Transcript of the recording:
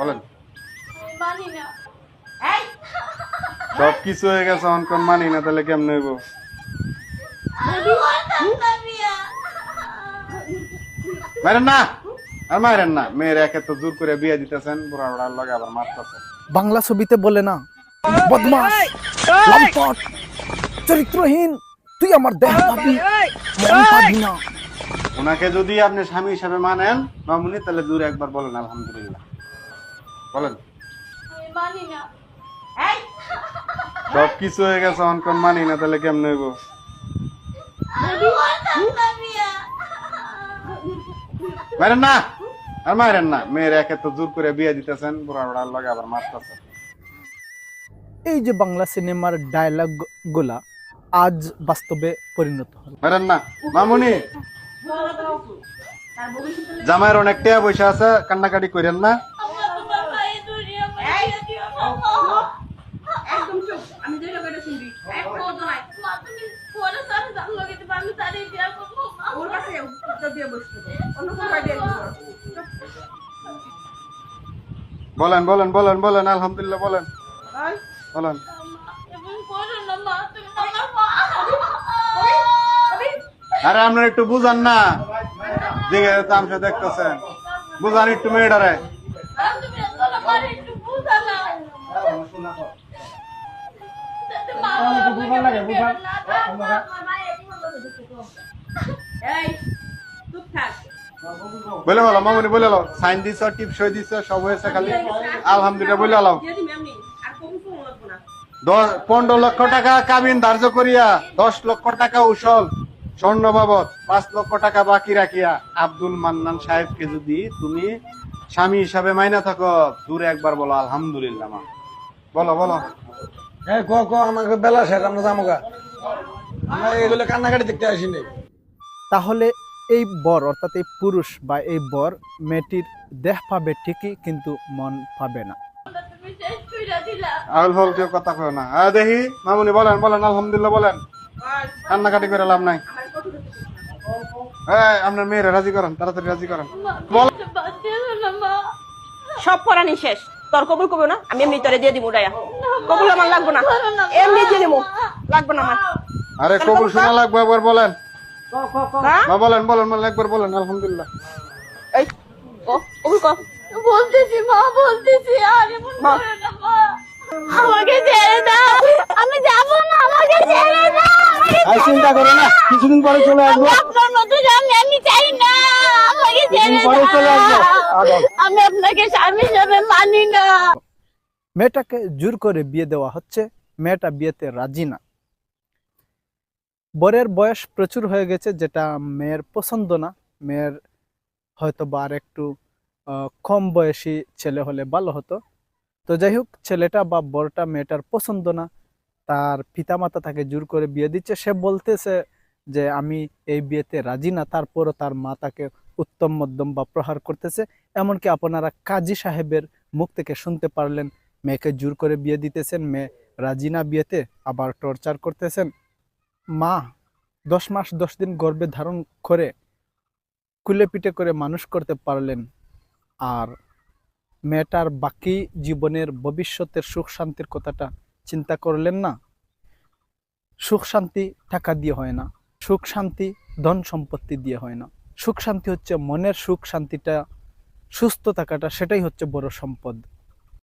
বলেন। সব কিছু হয়ে গেছে অনকন মানি না তাহলে কেমনে হইব? আমি মানতাম না বিয়া মারেন না! আর মারেন না। মেয়ের একে তো জোর করে বিয়ে দিতেছেন বুড়া বুড়ার লগে আবার মারতেছেন বাংলা ছবিতে বলে না বদমাস লম্পট চরিত্রহীন তুই আমার দেহ পাবি মন পাবি না। ওনাকে যদি আপনি স্বামী হিসাবে মানেন মামুনি তাহলে দূরে একবার বলেন আলহামদুলিল্লাহ। বলেন। সব কিছু হয়ে গেছে অনকন মানি না তাহলে কেমনে হইব? মারেন না! আর মারেন না। মেয়ের একে তো জোর করে বিয়ে দিতেছেন বুড়া বুড়ার লগে আবার মারতেছেন। এই যে বাংলা সিনেমার ডায়লগগুলা আজ বাস্তবে পরিণত হল। মারেন না। মামুনি! জামাইয়ের অনেক টেয়া পয়সা আছে কান্নাকাটি করেন না আমার তো বাবা এই দুনিয়া এই মাইয়া দিও বাবা একদম চুপ আমি যেটা করে শুনবি একদম নয় মা তুমি পরে সাথে জান লগে দিবা আমি তারে বিয়া করব। ওর কাছে উত্তর দিয়ে বসতে অন্য কোনো বলেন বলেন বলেন বলেন আলহামদুলিল্লাহ বলেন বলেন এবং করো না মা তুমি আমার মা আরে আপনার একটু বুঝান না দিকে তামসা দেখতেছেন বুঝান একটু মেয়েটারে বলে বলো মামুনি বলে লো সাইন দিছ টিপ সই দিছ সব হয়েছে খালি। আলহামদুলিল্লাহ বলে না। দশ পনেরো লক্ষ টাকা কাবিন ধার্য করিয়া দশ লক্ষ টাকা উসল স্বর্ণ বাবদ পাঁচ লক্ষ টাকা বাকি রাখিয়া আব্দুল মান্নান সাহেবকে যদি তুমি স্বামী হিসাবে মাইনা থাকো দূরে একবার বলো আলহামদুলিল্লাহ মা। বলো বলো। হ্যাঁ ক ক আমাকে বেলা শেষ আমরা যাব গা আমরা এগুলো কান্নাকাটি দেখতে আসিনি। তাহলে এই বর অর্থাৎ এই পুরুষ বা এই বর মেয়েটির দেহ পাবে ঠিকই কিন্তু মন পাবে না। আউল হল কেউ কথা কয় না। দেখি মামুনি বলেন বলেন আলহামদুলিল্লাহ বলেন। কান্নাকাটি করে লাভ নাই। আমার কত দেখতে হ্যাঁ আপনার মেয়েরা রাজি করেন তাড়াতাড়ি রাজি করেন। সব পড়ানি শেষ। তোর কবুল কবো না? আমি এমনি তোরে দিয়ে দিব ডায়া কবুল আমার লাগবো না। এমনি দিয়ে দিব। লাগবো না আমার। আরে কবুল শোনা লাগবে একবার বলেন। হ্যাঁ? বলেন বলেন বলেন একবার বলেন আলহামদুলিল্লাহ। এই ও কবুল কর। বলতেছি মা বলতেছি আর এমন মা। না মা। আমাকে ছেড়ে দাও। আমি যাব না আমাকে ছেড়ে দাও আর চিন্তা করো না কিছুদিন পরে চলে আসব। আপনার মতো জানি আমি চাই না আমাকে ছেড়ে কিছুদিন পরে চলে আসব। আমি আপনাকে স্বামী হিসাবে মানি না। মেয়েটাকে জোর করে বিয়ে দেওয়া হচ্ছে মেয়েটা বিয়েতে রাজি না। বরের বয়স প্রচুর হয়ে গেছে, যেটা মেয়ের পছন্দ না। মেয়ের হয়তো বা আর একটু কম বয়সী ছেলে হলে ভালো হতো। তো যাই হোক, ছেলেটা বা বরটা মেয়েটার পছন্দ না। তার পিতামাতা তাকে জোর করে বিয়ে দিচ্ছে। সে বলতেছে যে, আমি এই বিয়েতে রাজি না। তারপরও তার মা তাকে উত্তম মধ্যম বা প্রহার করতেছে। এমনকি আপনারা কাজী সাহেবের মুখ থেকে শুনতে পারলেন, মেয়েকে জোর করে বিয়ে দিতেছেন। মেয়ে রাজি না বিয়েতে, আবার টর্চার করতেছেন। মা দশ মাস দশ দিন গর্ভে ধারণ করে কুলে পিঠে করে মানুষ করতে পারলেন। আর মেয়েটার বাকি জীবনের ভবিষ্যতের সুখ শান্তির কথাটা চিন্তা করলেন না। সুখ শান্তি টাকা দিয়ে হয় না। সুখ শান্তি ধন সম্পত্তি দিয়ে হয় না। সুখ শান্তি হচ্ছে মনের সুখ শান্তিটা, সুস্থ থাকাটা, সেটাই হচ্ছে বড় সম্পদ।